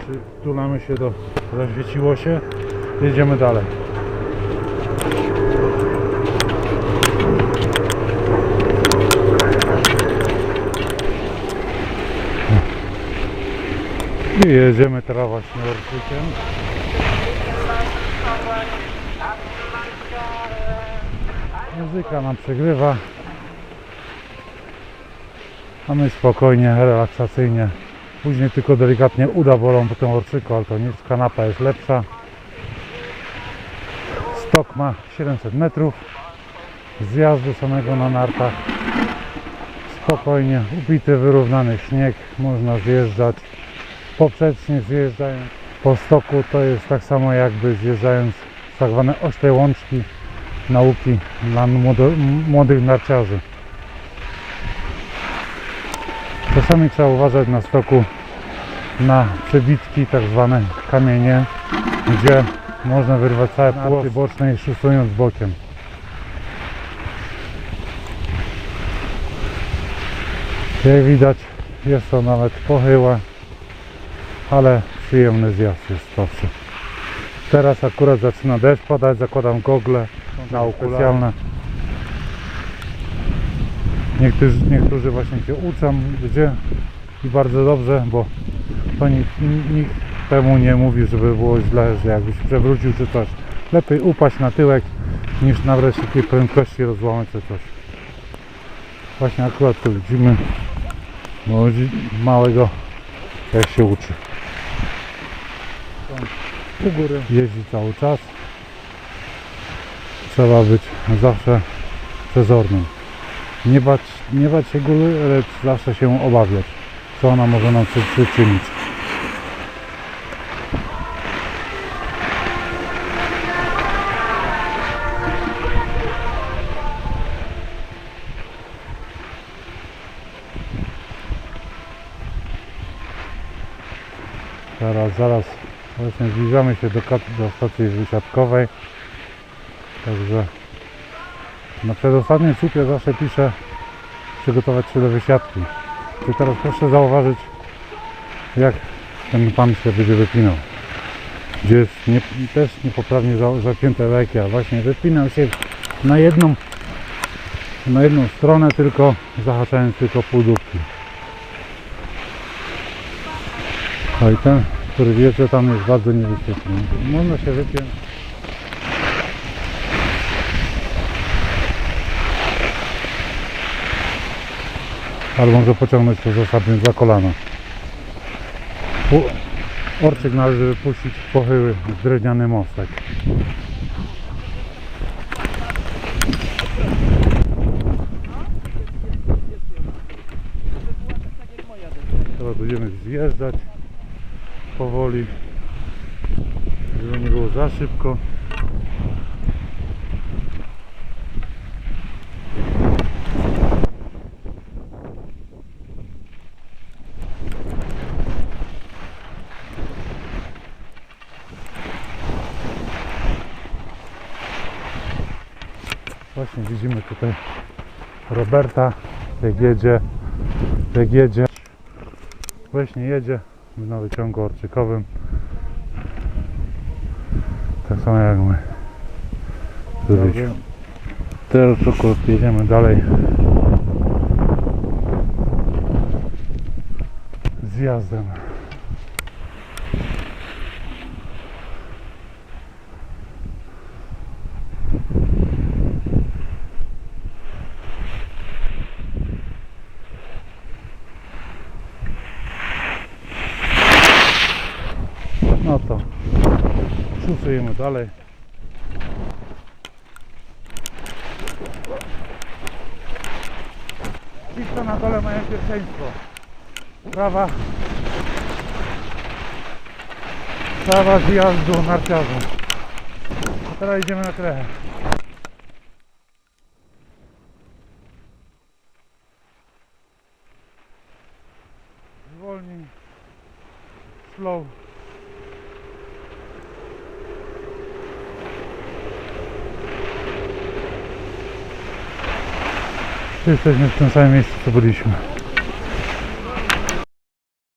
Przytulamy się do... Zaświeciło się. Jedziemy dalej. I jedziemy teraz właśnie Orczykiem. Muzyka nam przegrywa. A my spokojnie, relaksacyjnie. Później tylko delikatnie uda bolą po tym orczyku, ale to nic. Kanapa jest lepsza. Stok ma 700 metrów. Zjazdu samego na nartach. Spokojnie, ubity, wyrównany śnieg. Można zjeżdżać. Poprzecznie zjeżdżając po stoku to jest tak samo jakby zjeżdżając z tak zwane ośle łączki nauki dla młodych narciarzy. Czasami trzeba uważać na stoku na przebitki, tak zwane kamienie, gdzie można wyrwać całe płoty boczne szusując bokiem. Jak widać jest to nawet pochyłe, ale przyjemny zjazd jest zawsze. Teraz akurat zaczyna deszcz padać, zakładam gogle na specjalne. Niektórzy, niektórzy właśnie się uczą, gdzie i bardzo dobrze, bo to nikt, nikt temu nie mówi, żeby było źle, że jakbyś przewrócił czy coś. Lepiej upaść na tyłek, niż nabrać takiej prędkości rozłamać czy coś. Właśnie akurat tu widzimy małego jak się uczy. U góry jeździ cały czas. Trzeba być zawsze przezornym. Nie bać, nie bać się góry, lecz zawsze się obawiać, co ona może nam przy- przyczynić. Zaraz, zaraz właśnie zbliżamy się do, do stacji wysiadkowej. Także na przedostatnim słupie zawsze piszę przygotować się do wysiadki. Tu teraz proszę zauważyć jak ten pan się będzie wypinał. Gdzie jest nie, też niepoprawnie za- zapięte leki, a właśnie wypinał się na jedną na jedną stronę tylko zahaczając tylko pół dupki. O i ten, który wjeżdża tam jest bardzo niebezpieczny. Można się wypiąć. Ale może pociągnąć po zasadnym za kolana. Orczyk należy wypuścić w pochyły drewniany mostek. Teraz będziemy zjeżdżać powoli, żeby nie było za szybko. Właśnie widzimy tutaj Roberta, jak jedzie, jak jedzie. Właśnie jedzie na wyciągu orczykowym. Tak samo jak my. Zrobiliśmy. Teraz tylko jedziemy dalej. Zjazdem. No to szusujemy dalej. Ci, na dole mają pierwszeństwo. Prawa prawa zjazdu narciarzem. A teraz idziemy na krechę. Zwolnij. Slow. Jesteśmy w tym samym miejscu co byliśmy.